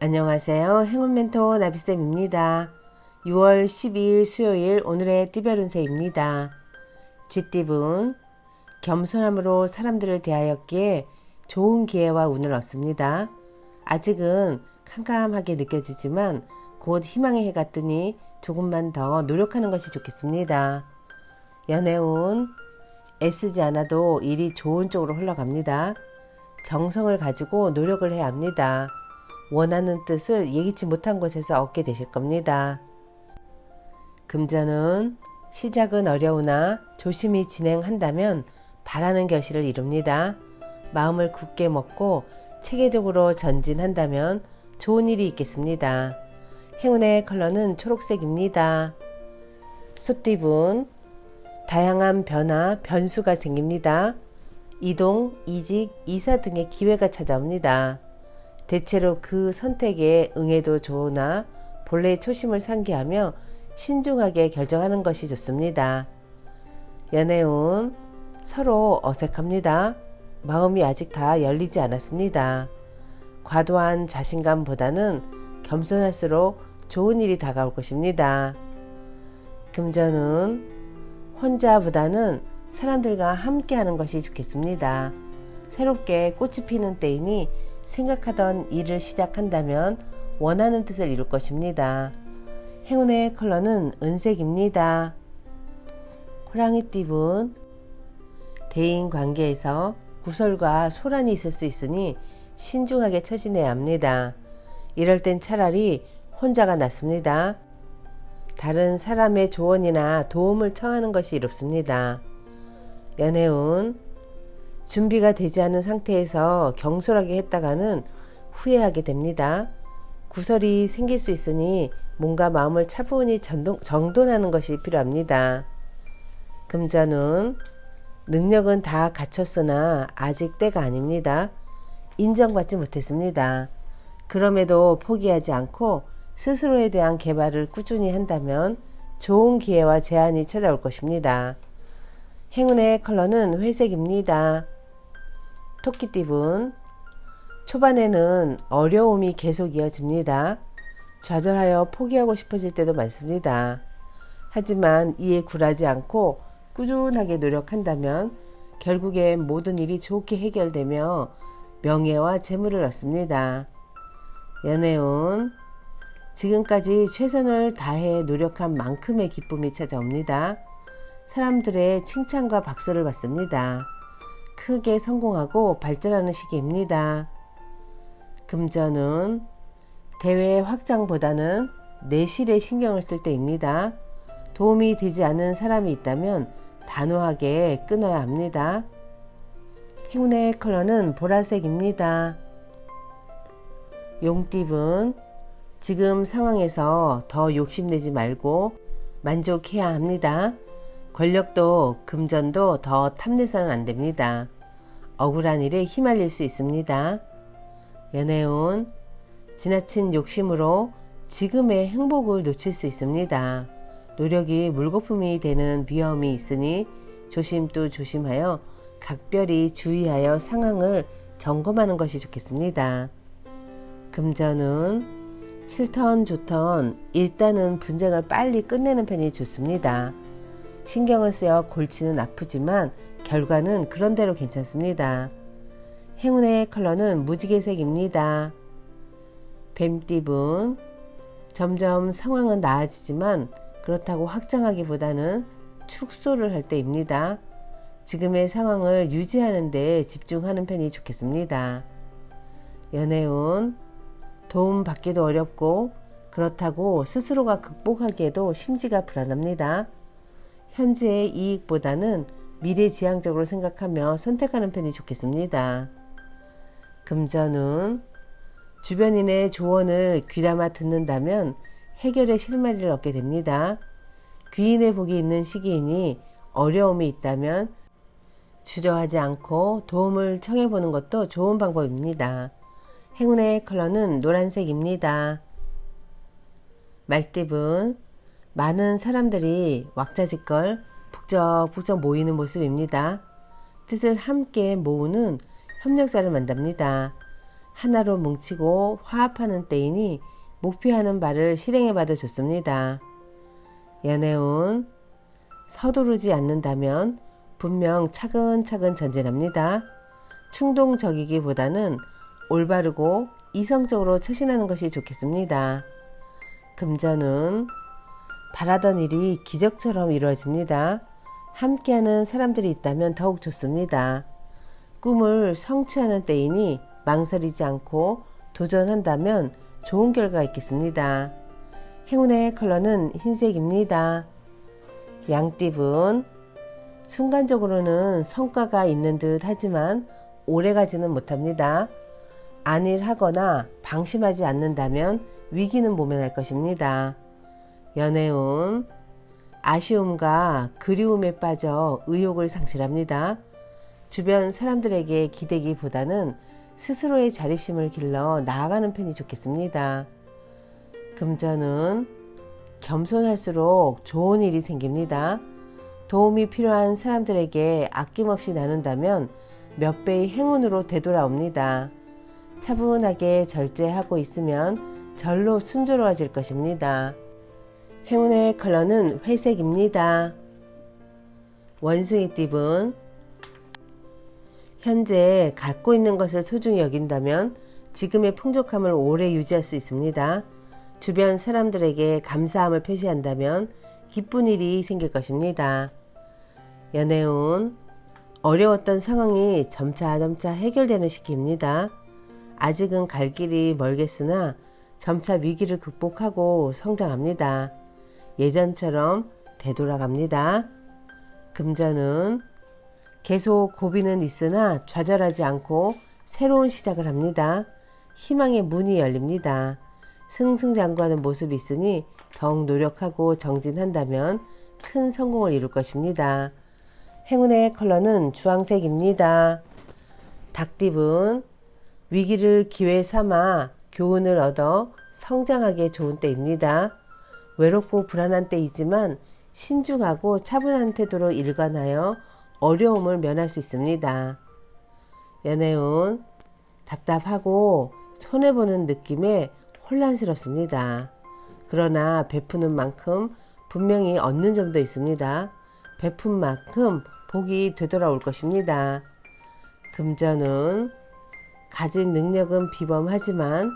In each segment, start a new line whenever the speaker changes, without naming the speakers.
안녕하세요. 행운 멘토 나비쌤입니다. 6월 12일 수요일 오늘의 띠별 운세입니다. 쥐띠분 겸손함으로 사람들을 대하였기에 좋은 기회와 운을 얻습니다. 아직은 캄캄하게 느껴지지만 곧 희망의 해가 뜨니 조금만 더 노력하는 것이 좋겠습니다. 연애운 애쓰지 않아도 일이 좋은 쪽으로 흘러갑니다. 정성을 가지고 노력을 해야 합니다. 원하는 뜻을 예기치 못한 곳에서 얻게 되실 겁니다. 금전은 시작은 어려우나 조심히 진행한다면 바라는 결실을 이룹니다. 마음을 굳게 먹고 체계적으로 전진한다면 좋은 일이 있겠습니다. 행운의 컬러는 초록색입니다. 소띠분 다양한 변화, 변수가 생깁니다. 이동, 이직, 이사 등의 기회가 찾아옵니다. 대체로 그 선택에 응해도 좋으나 본래의 초심을 상기하며 신중하게 결정하는 것이 좋습니다. 연애운 서로 어색합니다. 마음이 아직 다 열리지 않았습니다. 과도한 자신감보다는 겸손할수록 좋은 일이 다가올 것입니다. 금전은 혼자보다는 사람들과 함께 하는 것이 좋겠습니다. 새롭게 꽃이 피는 때이니 생각하던 일을 시작한다면 원하는 뜻을 이룰 것입니다. 행운의 컬러는 은색입니다. 호랑이 띠분 대인 관계에서 구설과 소란이 있을 수 있으니 신중하게 처신해야 합니다. 이럴 땐 차라리 혼자가 낫습니다. 다른 사람의 조언이나 도움을 청하는 것이 이롭습니다. 연애운 준비가 되지 않은 상태에서 경솔하게 했다가는 후회하게 됩니다. 구설이 생길 수 있으니 뭔가 마음을 차분히 전동, 정돈하는 것이 필요합니다. 금전운 능력은 다 갖췄으나 아직 때가 아닙니다. 인정받지 못했습니다. 그럼에도 포기하지 않고 스스로에 대한 개발을 꾸준히 한다면 좋은 기회와 제안이 찾아올 것입니다. 행운의 컬러는 회색입니다. 토끼띠분 초반에는 어려움이 계속 이어집니다. 좌절하여 포기하고 싶어질 때도 많습니다. 하지만 이에 굴하지 않고 꾸준하게 노력한다면 결국엔 모든 일이 좋게 해결되며 명예와 재물을 얻습니다. 연애운 지금까지 최선을 다해 노력한 만큼의 기쁨이 찾아옵니다. 사람들의 칭찬과 박수를 받습니다. 크게 성공하고 발전하는 시기입니다. 금전은 대회 확장보다는 내실에 신경을 쓸 때입니다. 도움이 되지 않는 사람이 있다면 단호하게 끊어야 합니다. 행운의 컬러는 보라색입니다. 용띠분 지금 상황에서 더 욕심내지 말고 만족해야 합니다. 권력도 금전도 더 탐내서는 안 됩니다. 억울한 일에 휘말릴 수 있습니다. 연애운 지나친 욕심으로 지금의 행복을 놓칠 수 있습니다. 노력이 물거품이 되는 위험이 있으니 조심 또 조심하여 각별히 주의하여 상황을 점검하는 것이 좋겠습니다. 금전은 싫던 좋던 일단은 분쟁을 빨리 끝내는 편이 좋습니다. 신경을 쓰여 골치는 아프지만 결과는 그런대로 괜찮습니다. 행운의 컬러는 무지개색입니다. 뱀띠분 점점 상황은 나아지지만 그렇다고 확장하기보다는 축소를 할 때입니다. 지금의 상황을 유지하는 데 집중하는 편이 좋겠습니다. 연애운 도움 받기도 어렵고 그렇다고 스스로가 극복하기에도 심지가 불안합니다. 현재의 이익보다는 미래지향적으로 생각하며 선택하는 편이 좋겠습니다. 금전은 주변인의 조언을 귀담아 듣는다면 해결의 실마리를 얻게 됩니다. 귀인의 복이 있는 시기이니 어려움이 있다면 주저하지 않고 도움을 청해보는 것도 좋은 방법입니다. 행운의 컬러는 노란색입니다. 말띠분 많은 사람들이 왁자지껄 북적북적 모이는 모습입니다. 뜻을 함께 모으는 협력자를 만납니다. 하나로 뭉치고 화합하는 때이니 목표하는 바를 실행해 봐도 좋습니다. 연애운 서두르지 않는다면 분명 차근차근 전진합니다. 충동적이기보다는 올바르고 이성적으로 처신하는 것이 좋겠습니다. 금전은 바라던 일이 기적처럼 이루어집니다. 함께하는 사람들이 있다면 더욱 좋습니다. 꿈을 성취하는 때이니 망설이지 않고 도전한다면 좋은 결과가 있겠습니다. 행운의 컬러는 흰색입니다. 양띠분 순간적으로는 성과가 있는 듯 하지만 오래가지는 못합니다. 안일하거나 방심하지 않는다면 위기는 모면할 것입니다. 연애운 아쉬움과 그리움에 빠져 의욕을 상실합니다. 주변 사람들에게 기대기보다는 스스로의 자립심을 길러 나아가는 편이 좋겠습니다. 금전은 겸손할수록 좋은 일이 생깁니다. 도움이 필요한 사람들에게 아낌없이 나눈다면 몇 배의 행운으로 되돌아옵니다. 차분하게 절제하고 있으면 절로 순조로워질 것입니다. 행운의 컬러는 회색입니다. 원숭이 띠분 현재 갖고 있는 것을 소중히 여긴다면 지금의 풍족함을 오래 유지할 수 있습니다. 주변 사람들에게 감사함을 표시한다면 기쁜 일이 생길 것입니다. 연애운 어려웠던 상황이 점차점차 해결되는 시기입니다. 아직은 갈 길이 멀겠으나 점차 위기를 극복하고 성장합니다. 예전처럼 되돌아갑니다. 금전은 계속 고비는 있으나 좌절하지 않고 새로운 시작을 합니다. 희망의 문이 열립니다. 승승장구하는 모습이 있으니 더욱 노력하고 정진한다면 큰 성공을 이룰 것입니다. 행운의 컬러는 주황색입니다. 닭띠분 위기를 기회 삼아 교훈을 얻어 성장하기에 좋은 때입니다. 외롭고 불안한 때이지만 신중하고 차분한 태도로 일관하여 어려움을 면할 수 있습니다. 연애운 답답하고 손해보는 느낌에 혼란스럽습니다. 그러나 베푸는 만큼 분명히 얻는 점도 있습니다. 베푼 만큼 복이 되돌아올 것입니다. 금전은 가진 능력은 비범하지만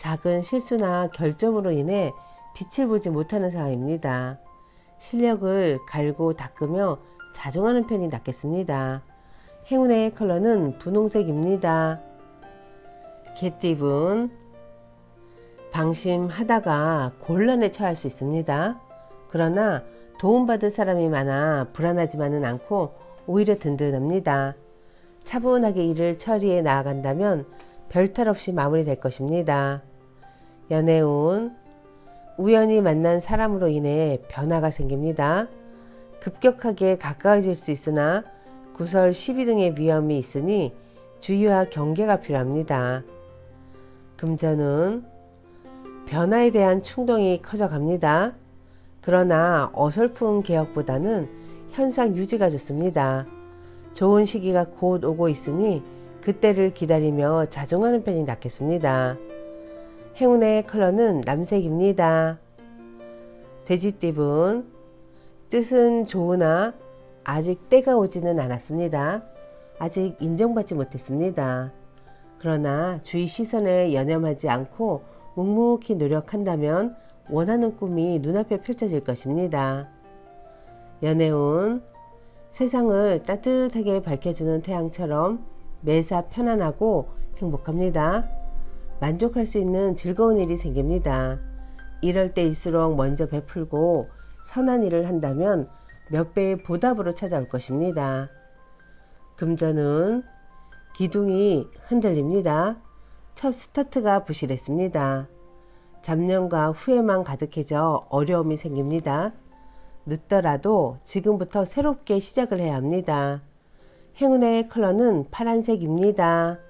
작은 실수나 결점으로 인해 빛을 보지 못하는 상황입니다. 실력을 갈고 닦으며 자중하는 편이 낫겠습니다. 행운의 컬러는 분홍색입니다. 개띠분 방심하다가 곤란에 처할 수 있습니다. 그러나 도움받을 사람이 많아 불안하지만은 않고 오히려 든든합니다. 차분하게 일을 처리해 나아간다면 별탈 없이 마무리될 것입니다. 연애운 우연히 만난 사람으로 인해 변화가 생깁니다. 급격하게 가까워질 수 있으나 구설 시비 등의 위험이 있으니 주의와 경계가 필요합니다. 금전은 변화에 대한 충동이 커져 갑니다. 그러나 어설픈 개혁보다는 현상 유지가 좋습니다. 좋은 시기가 곧 오고 있으니 그때를 기다리며 자중하는 편이 낫겠습니다. 행운의 컬러는 남색입니다. 돼지띠분 뜻은 좋으나 아직 때가 오지는 않았습니다. 아직 인정받지 못했습니다. 그러나 주위 시선에 연연하지 않고 묵묵히 노력한다면 원하는 꿈이 눈앞에 펼쳐질 것입니다. 연애운 세상을 따뜻하게 밝혀주는 태양처럼 매사 편안하고 행복합니다. 만족할 수 있는 즐거운 일이 생깁니다. 이럴 때일수록 먼저 베풀고 선한 일을 한다면 몇 배의 보답으로 찾아올 것입니다. 금전은 기둥이 흔들립니다. 첫 스타트가 부실했습니다. 잡념과 후회만 가득해져 어려움이 생깁니다. 늦더라도 지금부터 새롭게 시작을 해야 합니다. 행운의 컬러는 파란색입니다.